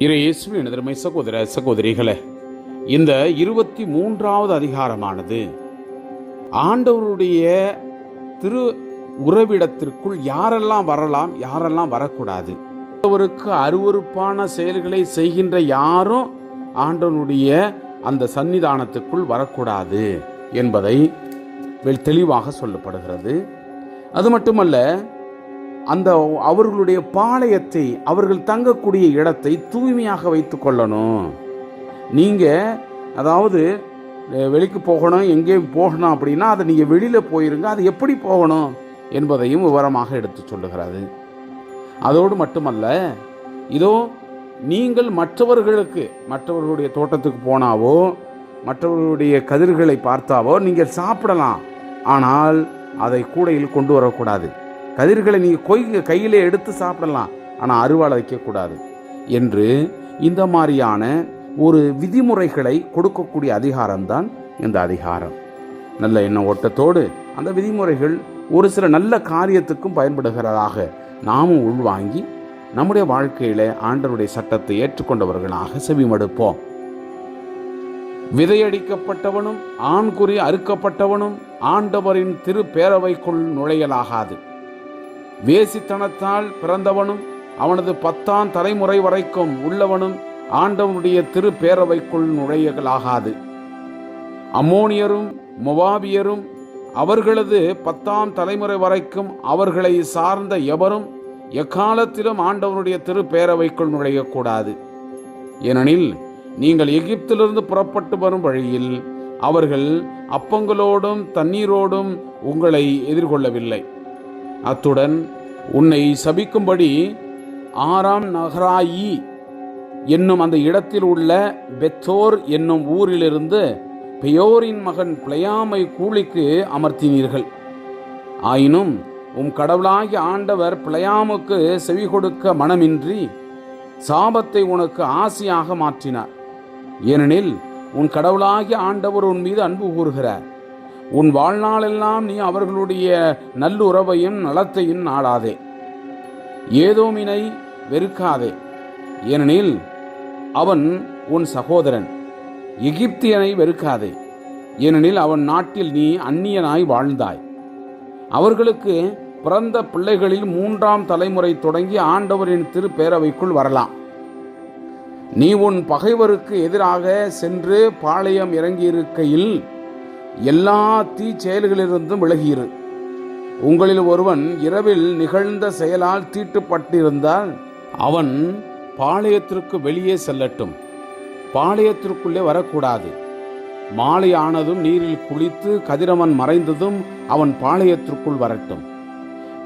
இரு இயேசுவின் எதிர்மை சகோதர சகோதரிகளே இந்த இருபத்தி மூன்றாவது அதிகாரமானது ஆண்டவருடைய திரு உறவிடத்திற்குள் யாரெல்லாம் வரலாம் யாரெல்லாம் வரக்கூடாது. ஆண்டவருக்கு அருவருப்பான செயல்களை செய்கின்ற யாரும் ஆண்டவனுடைய அந்த சன்னிதானத்துக்குள் வரக்கூடாது என்பதை தெளிவாக சொல்லப்படுகிறது. அது மட்டுமல்ல அந்த அவர்களுடைய பாளையத்தை அவர்கள் தங்கக்கூடிய இடத்தை தூய்மையாக வைத்து கொள்ளணும். நீங்கள் அதாவது வெளிக்கு போகணும் எங்கேயும் போகணும் அப்படின்னா அதை நீங்கள் வெளியில் போயிருங்க அது எப்படி போகணும் என்பதையும் விவரமாக எடுத்து சொல்லுகிறது அதோடு மட்டுமல்ல இதோ நீங்கள் மற்றவர்களுக்கு மற்றவர்களுடைய தோட்டத்துக்கு போனாவோ மற்றவர்களுடைய கதிர்களை பார்த்தாவோ நீங்கள் சாப்பிடலாம். ஆனால் அதை கூடையில் கொண்டு வரக்கூடாது. கதிர்களை நீங்கள் கொய் கையிலே எடுத்து சாப்பிடலாம். ஆனால் அருவாளை வைக்கக்கூடாது. என்று இந்த மாதிரியான ஒரு விதிமுறைகளை கொடுக்கக்கூடிய அதிகாரம்தான் இந்த அதிகாரம். நல்ல எண்ண ஓட்டத்தோடு அந்த விதிமுறைகள் ஒரு சில நல்ல காரியத்துக்கும் பயன்படுகிறதாக நாமும் உள்வாங்கி நம்முடைய வாழ்க்கையில் ஆண்டவருடைய சட்டத்தை ஏற்றுக்கொண்டவர்களாக செவிமடுப்போம். விதையடிக்கப்பட்டவனும் ஆண்குறி அறுக்கப்பட்டவனும் ஆண்டவரின் திரு பேரவைக்குள் நுழையலாகாது. வேசித்தனத்தால் பிறந்தவனும் அவனது பத்தாம் தலைமுறை வரைக்கும் உள்ளவனும் ஆண்டவனுடைய திரு பேரவைக்குள் நுழையலாகாது அம்மோனியரும் மொவாபியரும் அவர்களது பத்தாம் தலைமுறை வரைக்கும் அவர்களை சார்ந்த எவரும் எக்காலத்திலும் ஆண்டவனுடைய திரு பேரவைக்குள் நுழையக்கூடாது. ஏனெனில் நீங்கள் எகிப்திலிருந்து புறப்பட்டு வரும் வழியில் அவர்கள் அப்பங்களோடும் தண்ணீரோடும் உங்களை எதிர்கொள்ளவில்லை. அத்துடன் உன்னை சபிக்கும்படி ஆறாம் நகராயி என்னும் அந்த இடத்தில் உள்ள பெத்தோர் என்னும் ஊரிலிருந்து பெயோரின் மகன் பிளையாமை கூலிக்கு அமர்த்தினீர்கள். ஆயினும் உம் கடவுளாகிய ஆண்டவர் பிளையாமுக்கு செவி கொடுக்க மனமின்றி சாபத்தை உனக்கு ஆசையாக மாற்றினார். ஏனெனில் உன் கடவுளாகிய ஆண்டவர் உன் மீது அன்பு கூறுகிறார். உன் வாழ்நாளெல்லாம் நீ அவர்களுடைய நல்லுறவையும் நலத்தையும் நாடாதே. ஏதோமினை வெறுக்காதே. ஏனெனில் அவன் உன் சகோதரன். எகிப்தியனை வெறுக்காதே. ஏனெனில் அவன் நாட்டில் நீ அந்நியனாய் வாழ்ந்தாய். அவர்களுக்கு பிறந்த பிள்ளைகளில் மூன்றாம் தலைமுறை தொடங்கி ஆண்டவரின் திருப்பேரவைக்குள் வரலாம். நீ உன் பகைவருக்கு எதிராக சென்று பாளையம் இறங்கியிருக்கையில் எல்லா தீ செயல்களிலிருந்தும் விலகியிரு. உங்களில் ஒருவன் இரவில் நிகழ்ந்த செயலால் தீட்டுப்பட்டிருந்தால் அவன் பாளையத்திற்கு வெளியே செல்லட்டும். பாளையத்திற்குள்ளே வரக்கூடாது. மாலை ஆனதும் நீரில் குளித்து கதிரவன் மறைந்ததும் அவன் பாளையத்திற்குள் வரட்டும்.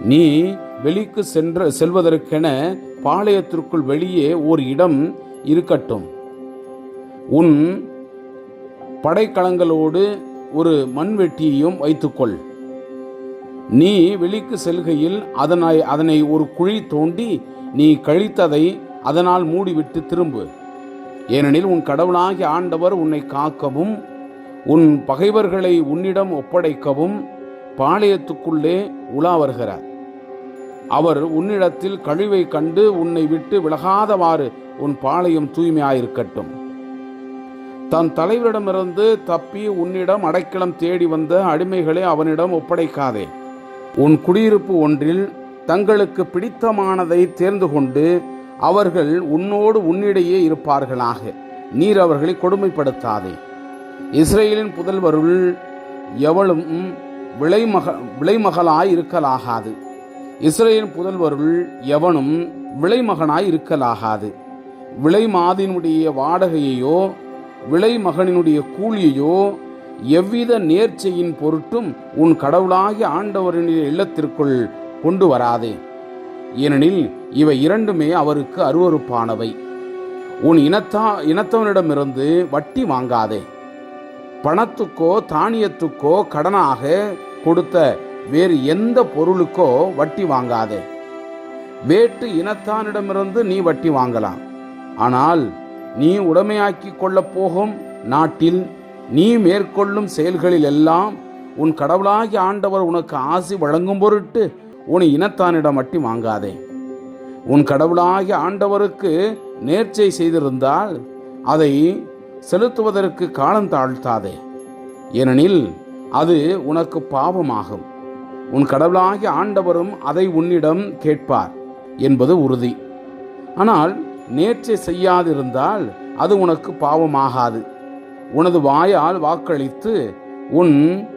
நீ வெளிக்கு சென்ற செல்வதற்கென பாளையத்திற்குள் வெளியே ஒரு இடம் இருக்கட்டும். உன் படைக்கலங்களோடு ஒரு மண்வெட்டியையும் வைத்துக்கொள். நீ வெளிக்கு செல்கையில் அதனை அதனை ஒரு குழி தோண்டி நீ கழித்ததை அதனால் மூடிவிட்டு திரும்பு. ஏனெனில் உன் கடவுளாகிய ஆண்டவர் உன்னை காக்கவும் உன் பகைவர்களை உன்னிடம் ஒப்படைக்கவும் பாளையத்துக்குள்ளே உலா வருகிறார். அவர் உன்னிடத்தில் கழிவை கண்டு உன்னை விட்டு விலகாதவாறு உன் பாளையம் தூய்மையாயிருக்கட்டும். தன் தலைவரிடமிருந்து தப்பி உன்னிடம் அடைக்கலம் தேடி வந்த அடிமைகளை அவனிடம் ஒப்படைக்காதே. உன் குடியிருப்பு ஒன்றில் தங்களுக்கு பிடித்தமானதை தேர்ந்து கொண்டு அவர்கள் உன்னோடு உன்னிடையே இருப்பார்களாக. நீர் அவர்களை கொடுமைப்படுத்தாதே. இஸ்ரேலின் புதல்வருள் எவளும் விளைமக விளைமகளாய் இருக்கலாகாது. இஸ்ரேலின் புதல்வருள் எவனும் விளைமகனாய் இருக்கலாகாது. விளைமாதினுடைய வாடகையையோ விளைமகனினுடைய கூலியையோ எவ்வித நேர்ச்சையின் பொருட்டும் உன் கடவுளாகிய ஆண்டவரின் இல்லத்திற்குள் கொண்டு வராதே. ஏனெனில் இவை இரண்டுமே அவருக்கு அருவருப்பானவை. உன் இனத்தா இனத்தவனிடமிருந்து வட்டி வாங்காதே. பணத்துக்கோ தானியத்துக்கோ கடனாக கொடுத்த வேறு எந்த பொருளுக்கோ வட்டி வாங்காதே. வேட்டு இனத்தானிடமிருந்து நீ வட்டி வாங்கலாம். ஆனால் நீ உடைமையாக்கி கொள்ளப் போகும் நாட்டில் நீ மேற்கொள்ளும் செயல்களில் எல்லாம் உன் கடவுளாகி ஆண்டவர் உனக்கு ஆசி வழங்கும் பொருட்டு உன் இனத்தானிடம் மட்டி வாங்காதே. உன் கடவுளாகி ஆண்டவருக்கு நேர்ச்சை செய்திருந்தால் அதை செலுத்துவதற்கு காலம் தாழ்த்தாதே. ஏனெனில் அது உனக்கு பாவமாகும். உன் கடவுளாகிய ஆண்டவரும் அதை உன்னிடம் கேட்பார் என்பது உறுதி. ஆனால் நேர்ச்சை செய்யாதிருந்தால் அது உனக்கு பாவமாகாது. உனது வாயால் வாக்களித்து உன்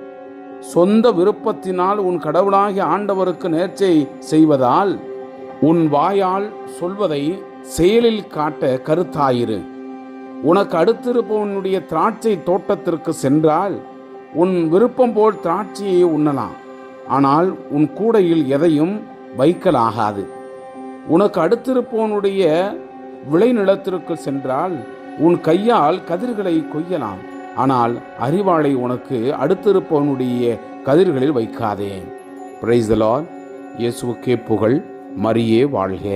சொந்த விருப்பத்தினால் உன் கடவுளாகிய ஆண்டவருக்கு நேர்ச்சை செய்வதால் உன் வாயால் சொல்வதை செயலில் காட்ட கருத்தாயிரு. உனக்கு அடுத்திருப்பவனுடைய திராட்சை தோட்டத்திற்கு சென்றால் உன் விருப்பம் போல் திராட்சையை உண்ணலாம். ஆனால் உன் கூடையில் எதையும் வைக்கலாகாது. உனக்கு அடுத்திருப்பவனுடைய விளைநிலத்திற்கு சென்றால் உன் கையால் கதிர்களை கொய்யலாம். ஆனால் அறிவாளை உனக்கு அடுத்திருப்பவனுடைய கதிர்களில் வைக்காதே. பிரைஸ் த லார்ட் இயேசுவுக்கே புகழ். மரியே வாழ்க.